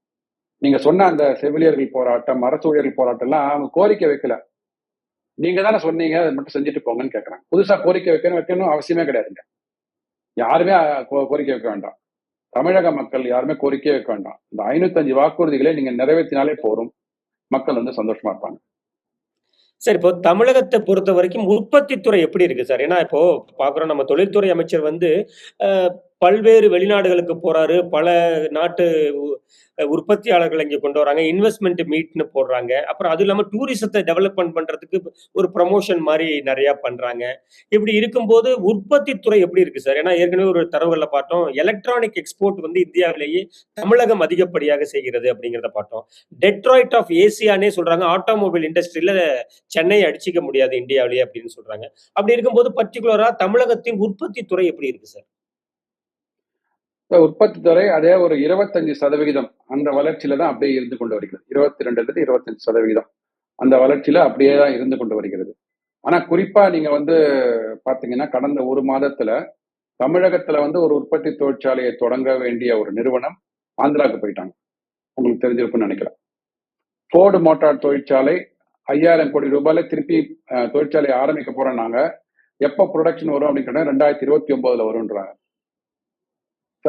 நீங்க சொன்ன அந்த செவிலியர்கள் போராட்டம் அரசு ஊழியர்கள் போராட்டம் எல்லாம் அவங்க கோரிக்கை வைக்கல. நீங்க தானே சொன்னீங்க அதை மட்டும் செஞ்சுட்டு போங்கன்னு கேட்கறாங்க புதுசா கோரிக்கை வைக்கணும் வைக்கணும் அவசியமே கிடையாதுங்க. யாருமே கோரிக்கை வைக்க வேண்டாம். தமிழக மக்கள் யாருமே கோரிக்கையே வைக்க வேண்டாம். இந்த ஐநூத்தஞ்சு வாக்குறுதிகளை நீங்க நிறைவேற்றினாலே போரும் மக்கள் வந்து சந்தோஷமா இருப்பாங்க. சார் இப்போ தமிழகத்தை பொறுத்த வரைக்கும் உற்பத்தி துறை எப்படி இருக்கு சார்? ஏன்னா இப்போ பாக்குறோம் நம்ம தொழில்துறை அமைச்சர் வந்து பல்வேறு வெளிநாடுகளுக்கு போறாரு. பல நாட்டு உற்பத்தியாளர்களை உற்பத்தியாளர்கள் கொண்டு வராங்க. இன்வெஸ்ட்மெண்ட் மீட்னு போடுறாங்க. அப்புறம் அதுவும் இல்லாமல் டூரிசத்தை டெவலப்மெண்ட் பண்றதுக்கு ஒரு ப்ரமோஷன் மாதிரி நிறையா பண்றாங்க. இப்படி இருக்கும்போது உற்பத்தி துறை எப்படி இருக்கு சார்? ஏன்னா ஏற்கனவே ஒரு தரவுகள்ல பார்த்தோம். எலக்ட்ரானிக் எக்ஸ்போர்ட் வந்து இந்தியாவிலேயே தமிழகம் அதிகப்படியாக செய்கிறது அப்படிங்கிறத பார்த்தோம். டெட்ராய்ட் ஆஃப் ஏசியானே சொல்றாங்க. ஆட்டோமொபைல் இண்டஸ்ட்ரியில சென்னையை அடிச்சிக்க முடியாது இந்தியாவிலேயே அப்படின்னு சொல்றாங்க. அப்படி இருக்கும்போது பர்டிகுலரா தமிழகத்தின் உற்பத்தி துறை எப்படி இருக்கு சார்? உற்பத்தி துறை அதே ஒரு இருபத்தஞ்சு சதவிகிதம் அந்த வளர்ச்சியில தான் அப்படியே இருந்து கொண்டு வருகிறது. இருபத்தி ரெண்டுலேருந்து இருபத்தஞ்சு சதவிகிதம் அந்த வளர்ச்சியில அப்படியே தான் இருந்து கொண்டு வருகிறது. ஆனா குறிப்பா நீங்க வந்து பாத்தீங்கன்னா கடந்த ஒரு மாதத்துல தமிழகத்துல வந்து ஒரு உற்பத்தி தொழிற்சாலையை தொடங்க வேண்டிய ஒரு நிறுவனம் ஆந்திராவுக்கு போயிட்டாங்க. உங்களுக்கு தெரிஞ்சிருக்கும்னு நினைக்கிறேன். ஃபோர்டு மோட்டார் தொழிற்சாலை ஐயாயிரம் கோடி ரூபாயில திருப்பி அஹ், தொழிற்சாலை ஆரம்பிக்க போறோம் நாங்க எப்போ ப்ரொடக்ஷன் வரும் அப்படின்னு கேட்டால் ரெண்டாயிரத்தி இருபத்தி ஒன்பதுல வரும்ன்றாங்க.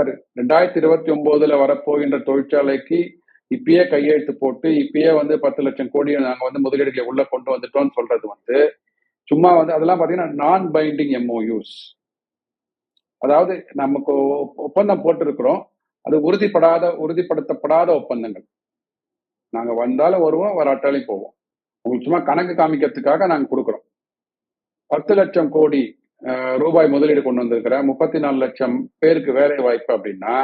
சார் ரெண்டாயிரத்தி இருபத்தி ஒன்பதுல வரப்போகின்ற தொழிற்சாலைக்கு இப்பயே கையெழுத்து போட்டு இப்பயே வந்து பத்து லட்சம் கோடி நாங்க வந்து முதலீடுகளை உள்ள கொண்டு வந்துட்டோம்னு சொல்றது வந்து சும்மா வந்து அதெல்லாம் பாத்தீங்கன்னா நான் பைண்டிங் எம்ஓயூஸ் அதாவது நமக்கு ஒப்பந்தம் போட்டிருக்கிறோம். அது உறுதிப்படாத உறுதிப்படுத்தப்படாத ஒப்பந்தங்கள். நாங்க வந்தாலும் வருவோம் வராட்டாலையும் போவோம். உங்களுக்கு சும்மா கணக்கு காமிக்கிறதுக்காக நாங்க கொடுக்குறோம். பத்து லட்சம் கோடி ரூபாய் முதலீடு கொண்டு வந்திருக்கிற முப்பத்தி நாலு லட்சம் பேருக்கு வேலை வாய்ப்பு அப்படின்னா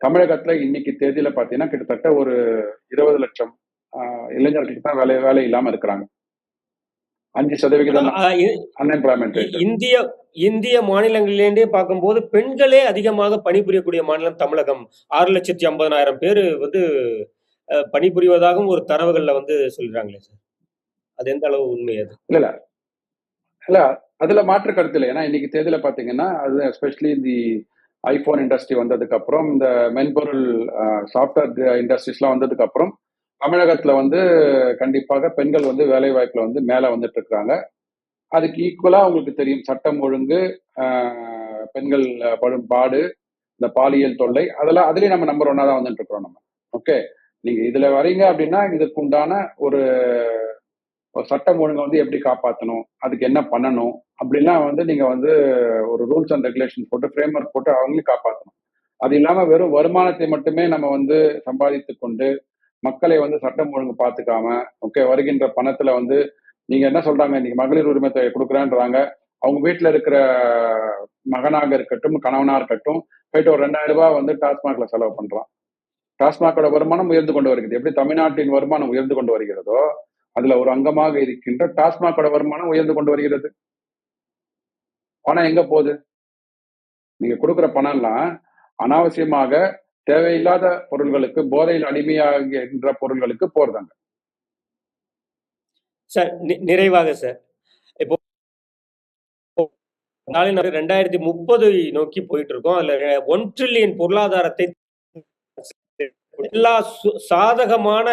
தமிழகத்துல இன்னைக்கு தேதியில பாத்தீங்கன்னா கிட்டத்தட்ட ஒரு இருபது லட்சம் இளைஞர்களுக்கு தான் வேலை வேலை இல்லாம இருக்கிறாங்க. அஞ்சு சதவிகிதம் அன்எம்ப்ளாய்மெண்ட் இந்திய இந்திய மாநிலங்களிலேருந்தே பார்க்கும்போது பெண்களே அதிகமாக பணிபுரியக்கூடிய மாநிலம் தமிழகம். ஆறு லட்சத்தி ஐம்பதனாயிரம் பேர் வந்து பணிபுரிவதாகவும் ஒரு தரவுகள்ல வந்து சொல்றாங்களே சார். அது எந்த அளவு உண்மை அது? இல்ல. இல்ல அதுல மாற்று கருத்து இல்லை. ஏன்னா இன்னைக்கு தேதியில பாத்தீங்கன்னா அது எஸ்பெஷலி தி ஐபோன் இண்டஸ்ட்ரி வந்ததுக்கு அப்புறம் இந்த மென்பொருள் சாஃப்ட்வேர் இண்டஸ்ட்ரீஸ்லாம் வந்ததுக்கு அப்புறம் தமிழகத்துல வந்து கண்டிப்பாக பெண்கள் வந்து வேலை வாய்ப்புல வந்து மேல வந்துட்டு இருக்காங்க. அதுக்கு ஈக்குவலா அவங்களுக்கு தெரியும். சட்டம் ஒழுங்கு பெண்கள் படும் பாடு இந்த பாலியல் தொல்லை அதெல்லாம் அதுலயும் நம்ம நம்பர் ஒன்னா தான் வந்துட்டு இருக்கிறோம் நம்ம. ஓகே நீங்க இதுல வரீங்க அப்படின்னா இதுக்கு உண்டான ஒரு ஒரு சட்டம் ஒழுங்கை வந்து எப்படி காப்பாற்றணும் அதுக்கு என்ன பண்ணணும் அப்படிலாம் வந்து நீங்கள் வந்து ஒரு ரூல்ஸ் அண்ட் ரெகுலேஷன் போட்டு ஃப்ரேம் ஒர்க் போட்டு அவங்களையும் காப்பாற்றணும் அது இல்லாமல் வெறும் வருமானத்தை மட்டுமே நம்ம வந்து சம்பாதித்து கொண்டு மக்களை வந்து சட்டம் ஒழுங்கு பார்த்துக்காம ஓகே வருகின்ற பணத்தில் வந்து நீங்கள் என்ன சொல்கிறாங்க இன்னைக்கு மகளிர் உரிமை தொகை கொடுக்குறேன்றாங்க. அவங்க வீட்டில் இருக்கிற மகனாக இருக்கட்டும் கணவனாக இருக்கட்டும் போயிட்டு ஒரு ரெண்டாயிரம் ரூபாய் வந்து டாஸ்மாகில் செலவு பண்ணுறான் டாஸ்மாகோட வருமானம் உயர்ந்து கொண்டு வருகிறது. எப்படி தமிழ்நாட்டின் வருமானம் உயர்ந்து கொண்டு வருகிறதோ அதுல ஒரு அங்கமாக இருக்கின்ற டாஸ்மாகோட வருமானம் உயர்ந்து கொண்டு வருகிறது. பணம் எங்க போகுது? நீங்க கொடுக்குற பணம்லாம் அனாவசியமாக தேவையில்லாத பொருள்களுக்கு போதையில் அடிமையாகின்ற பொருள்களுக்கு போறதாங்க. சார் நி- நிறைவாக சார். இப்போ நாளை ரெண்டாயிரத்தி முப்பது நோக்கி போயிட்டு இருக்கோம். அதுல ஒன் ட்ரில்லியன் பொருளாதாரத்தை எல்லா சாதகமான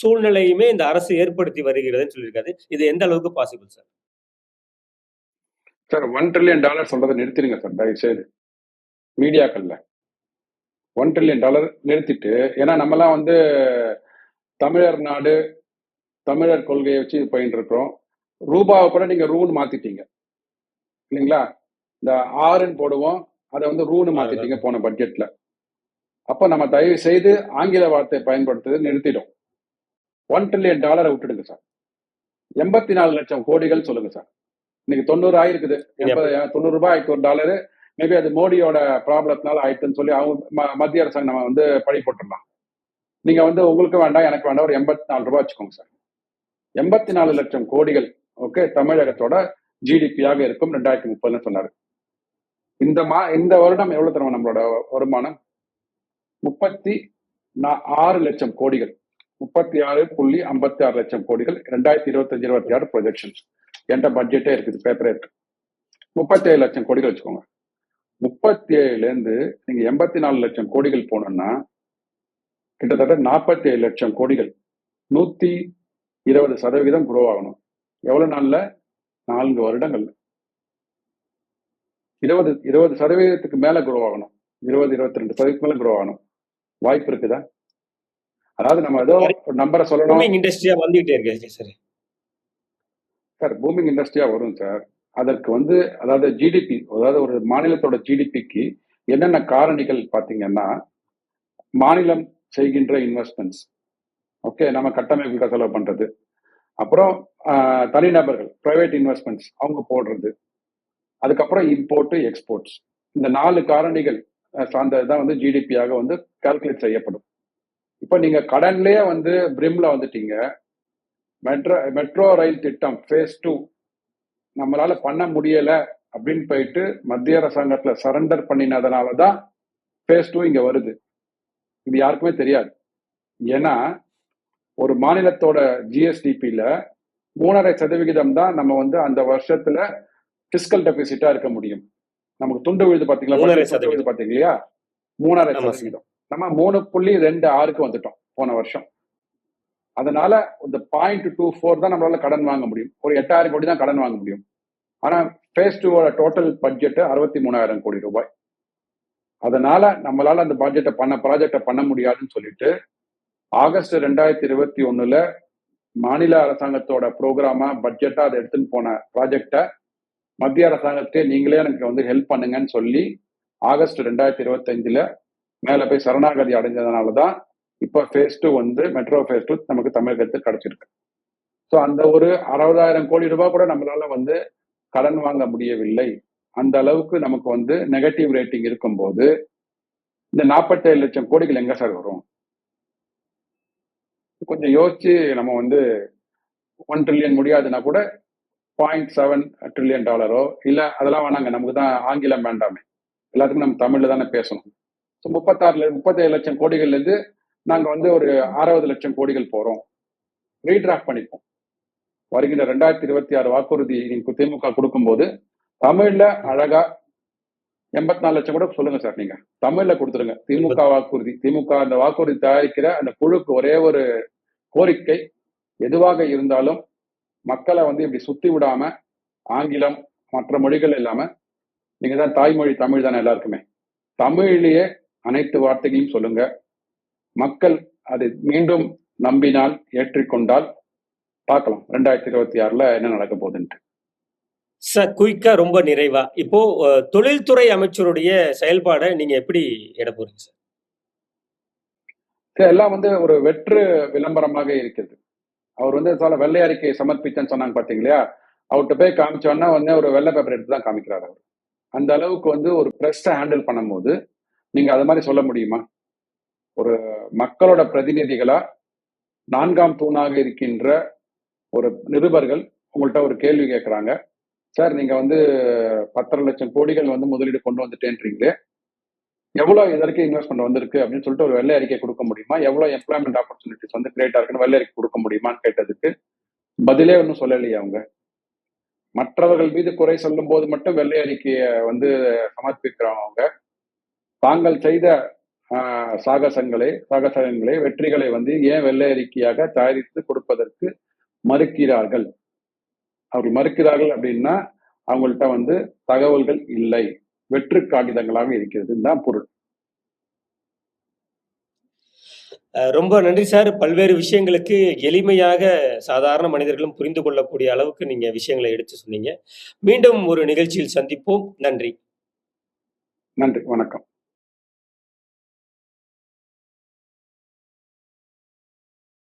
சூழ்நிலையுமே இந்த அரசு ஏற்படுத்தி வருகிறதுன்னு சொல்லியிருக்காரு. இது எந்த அளவுக்கு possible sir sir one trillion dollar சொல்றதை நிறுத்திடுங்க சார் தயவு செய்து மீடியாக்கள்ல. ஒன் ட்ரில்லியன் டாலர் நிறுத்திட்டு ஏன்னா நம்மலாம் வந்து தமிழர் நாடு தமிழர் கொள்கையை வச்சு பண்ணிட்டு இருக்கிறோம் ரூபாவை கூட நீங்க ரூன்னு மாத்திட்டீங்க. இல்லைங்களா? இந்த ஆறுன்னு போடுவோம் அதை வந்து ரூன்னு மாத்திட்டீங்க போன பட்ஜெட்ல அப்ப நம்ம தயவு செய்து ஆங்கில வார்த்தை பயன்படுத்துறது நிறுத்திடும். ஒன் ட்ரில்லியன் டாலரை விட்டுடுங்க சார். எண்பத்தி நாலு லட்சம் கோடிகள் சொல்லுங்க சார். இன்னைக்கு தொண்ணூறு ஆயிருக்குது. எண்பது தொண்ணூறு ரூபாய் ஆயிடுச்சு ஒரு டாலரு மேபி அது மோடியோட ப்ராப்ளத்தினால ஆயிடுச்சுன்னு சொல்லி அவங்க மத்திய அரசாங்கம் நம்ம வந்து பழி போட்டுடலாம். நீங்க வந்து உங்களுக்கு வேண்டாம் எனக்கு வேண்டாம். ஒரு எண்பத்தி நாலு ரூபாய் வச்சுக்கோங்க சார். எண்பத்தி நாலு லட்சம் கோடிகள் ஓகே தமிழகத்தோட ஜிடிபியாக இருக்கும். ரெண்டாயிரத்தி முப்பதுன்னு சொன்னாரு. இந்த மா இந்த வருடம் எவ்வளவு தருவோம் நம்மளோட வருமானம்? முப்பத்தி நா- ஆறு லட்சம் கோடிகள். முப்பத்தி ஆறு புள்ளி ஐம்பத்தி ஆறு லட்சம் கோடிகள். ரெண்டாயிரத்தி இருபத்தஞ்சு இருபத்தி ஆறு ப்ரொஜெக்ஷன்ஸ் என்கிட்ட பட்ஜெட்டே இருக்குது பேப்பரே இருக்கு. முப்பத்தி ஏழு லட்சம் கோடிகள் வச்சுக்கோங்க. முப்பத்தி ஏழுல இருந்து நீங்க எண்பத்தி நாலு லட்சம் கோடிகள் போனோம்னா கிட்டத்தட்ட நாற்பத்தி ஏழு லட்சம் கோடிகள். நூத்தி இருபது சதவிகிதம் குரோ ஆகணும். எவ்வளவு நாள்ல? நான்கு வருடங்கள்ல இருபது இருபது சதவீதத்துக்கு மேல குரோ ஆகணும். இருபது இருபத்தி ரெண்டு சதவீதத்துக்கு மேல குரோ ஆகணும். வாய்ப்பு இருக்குதா? அதாவது நம்ம ஏதோ நம்பரை சொல்லணும். இண்டஸ்ட்ரியா வந்துகிட்டே இருக்கு சார் சார். பூமிங் இண்டஸ்ட்ரியா வரும் சார். அதற்கு வந்து அதாவது ஜிடிபி அதாவது ஒரு மாநிலத்தோட ஜிடிபிக்கு என்னென்ன காரணிகள் பார்த்தீங்கன்னா மாநிலம் செய்கின்ற இன்வெஸ்ட்மெண்ட்ஸ் ஓகே நம்ம கட்டமைப்புக்கு செலவு பண்றது. அப்புறம் தனிநபர்கள் பிரைவேட் இன்வெஸ்ட்மெண்ட்ஸ் அவங்க போடுறது. அதுக்கப்புறம் இம்போர்ட் எக்ஸ்போர்ட்ஸ் இந்த நாலு காரணிகள் சார்ந்தது தான் வந்து ஜிடிபியாக வந்து கால்குலேட் செய்யப்படும். இப்போ நீங்கள் கடன்லேயே வந்து பிரிம்ல வந்துட்டீங்க. மெட்ரோ மெட்ரோ ரயில் திட்டம் ஃபேஸ் டூ நம்மளால பண்ண முடியல அப்படின்னு போயிட்டு மத்திய அரசாங்கத்தில் சரண்டர் பண்ணினதுனால தான் ஃபேஸ் டூ இங்கே வருது. இது யாருக்குமே தெரியாது. ஏன்னா ஒரு மாநிலத்தோட ஜிஎஸ்டிபியில் மூணரை சதவிகிதம் தான் நம்ம வந்து அந்த வருஷத்துல பிசிக்கல் டெபிசிட்டா இருக்க முடியும். நமக்கு துண்டு விழுது பாத்தீங்களா? பாத்தீங்க இல்லையா சார். சதவிகிதம் நம்ம மூணு புள்ளி ரெண்டு ஆறுக்கு வந்துட்டோம் போன வருஷம். அதனால இந்த பாயிண்ட் டூ ஃபோர் தான் நம்மளால கடன் வாங்க முடியும். ஒரு எட்டாயிரம் கோடி தான் கடன் வாங்க முடியும். ஆனா ஃபேஸ் டூவோட டோட்டல் பட்ஜெட் அறுபத்தி மூணாயிரம் கோடி ரூபாய். அதனால நம்மளால அந்த பட்ஜெட்டை பண்ண ப்ராஜெக்டை பண்ண முடியாதுன்னு சொல்லிட்டு ஆகஸ்ட் ரெண்டாயிரத்தி இருபத்தி ஒண்ணுல மாநில அரசாங்கத்தோட ப்ரோக்ராமா பட்ஜெட்டா அதை எடுத்துன்னு போன ப்ராஜெக்டை மத்திய அரசாங்கத்தை நீங்களே எனக்கு வந்து ஹெல்ப் பண்ணுங்கன்னு சொல்லி ஆகஸ்ட் ரெண்டாயிரத்தி இருபத்தஞ்சில் மேலே போய் சரணாகதி அடைஞ்சதுனால தான் இப்போ ஃபேஸ் டூ வந்து மெட்ரோ ஃபேஸ் டூ நமக்கு தமிழகத்துக்கு கிடைச்சிருக்கு. ஸோ அந்த ஒரு அறுபதாயிரம் கோடி ரூபாய் கூட நம்மளால வந்து கடன் வாங்க முடியவில்லை. அந்த அளவுக்கு நமக்கு வந்து நெகட்டிவ் ரேட்டிங் இருக்கும்போது இந்த நாற்பத்தேழு லட்சம் கோடிகள் எங்க சார் வரும்? கொஞ்சம் யோசிச்சு நம்ம வந்து ஒன் ட்ரில்லியன் முடியாதுன்னா கூட பாயிண்ட் செவன் ட்ரில்லியன் டாலரோ இல்லை அதெல்லாம் வேணாங்க நமக்கு தான் ஆங்கிலம் வேண்டாமே. எல்லாத்துக்கும் நம்ம தமிழில் தானே பேசணும். ஸோ முப்பத்தாறுல முப்பத்தேழு லட்சம் கோடிகள்லேருந்து நாங்கள் வந்து ஒரு அறுபது லட்சம் கோடிகள் போகிறோம் ரீடிராஃப்ட் பண்ணிப்போம். வருகின்ற ரெண்டாயிரத்தி இருபத்தி ஆறு வாக்குறுதி நீங்க திமுக கொடுக்கும்போது தமிழில் அழகா எண்பத்தி நாலு லட்சம் கூட சொல்லுங்க சார் நீங்க. தமிழ்ல கொடுத்துருங்க. திமுக வாக்குறுதி. திமுக அந்த வாக்குறுதி தயாரிக்கிற அந்த குழுக்கு ஒரே ஒரு கோரிக்கை எதுவாக இருந்தாலும் மக்களை வந்து இப்படி சுத்தி விடாம ஆங்கிலம் மற்ற மொழிகள் இல்லாம நீங்க தான் தாய்மொழி தமிழ் தானே எல்லாருக்குமே. தமிழிலேயே அனைத்து வார்த்தைகளையும் சொல்லுங்க. மக்கள் அதை மீண்டும் நம்பினால் ஏற்றிக்கொண்டால் பார்க்கலாம். ரெண்டாயிரத்தி இருபத்தி ஆறுல என்ன நடக்க போகுதுன்ட்டு. சார் குயிக்கா ரொம்ப நிறைவா. இப்போ தொழில்துறை அமைச்சருடைய செயல்பாடை நீங்க எப்படி எட போறீங்க சார்? சரி, எல்லாம் வந்து ஒரு வெற்று விளம்பரமாக இருக்கிறது. அவர் வந்து சில வெள்ளை அறிக்கை சமர்ப்பித்தேன்னு சொன்னாங்க பாத்தீங்களா? அவர்கிட்ட போய் காமிச்சோன்னா வந்து ஒரு வெள்ளை பேப்பர் எடுத்து தான் காமிக்கிறார் அவர். அந்த அளவுக்கு வந்து ஒரு ப்ரெஸ்ஸை ஹேண்டில் பண்ணும்போது நீங்க அது மாதிரி சொல்ல முடியுமா? ஒரு மக்களோட பிரதிநிதிகளா நான்காம் தூணாக இருக்கின்ற ஒரு நிருபர்கள் உங்கள்கிட்ட ஒரு கேள்வி கேட்குறாங்க சார் நீங்க வந்து பத்தரை லட்சம் கோடிகள் வந்து முதலீடு கொண்டு வந்துட்டேன்றீங்களே எவ்வளவு இதற்கு இன்வெஸ்ட்மெண்ட் வந்திருக்கு அப்படின்னு சொல்லிட்டு ஒரு வெள்ளை அறிக்கை கொடுக்க முடியுமா? எவ்வளவு எம்ப்ளாய்மெண்ட் ஆப்பர்ச்சுனிட்டிஸ் வந்து கிரியேட் இருக்குன்னு வெள்ளை அறிக்கை கொடுக்க முடியுமான்னு கேட்டதுக்கு பதிலே ஒன்றும் சொல்லலையே அவங்க. மற்றவர்கள் மீது குறை சொல்லும் போது மட்டும் வெள்ளை அறிக்கையை வந்து சமர்ப்பிக்கிறவங்க தாங்கள் செய்த சாகசங்களை சாகசங்களை வெற்றிகளை வந்து ஏன் வெள்ளை அறிக்கையாக தயாரித்து கொடுப்பதற்கு மறுக்கிறார்கள்? அவர்கள் மறுக்கிறார்கள் அப்படின்னா அவங்கள்ட்ட வந்து தகவல்கள் இல்லை. வெற்று காகிதங்களாக இருக்கிறது. தான் பொருள். ரொம்ப நன்றி சார். பல்வேறு விஷயங்களுக்கு எளிமையாக சாதாரண மனிதர்களும் புரிந்து கொள்ளக்கூடிய அளவுக்கு நீங்க விஷயங்களை எடுத்து சொன்னீங்க. மீண்டும் ஒரு நிகழ்ச்சியில் சந்திப்போம். நன்றி. நன்றி. வணக்கம்.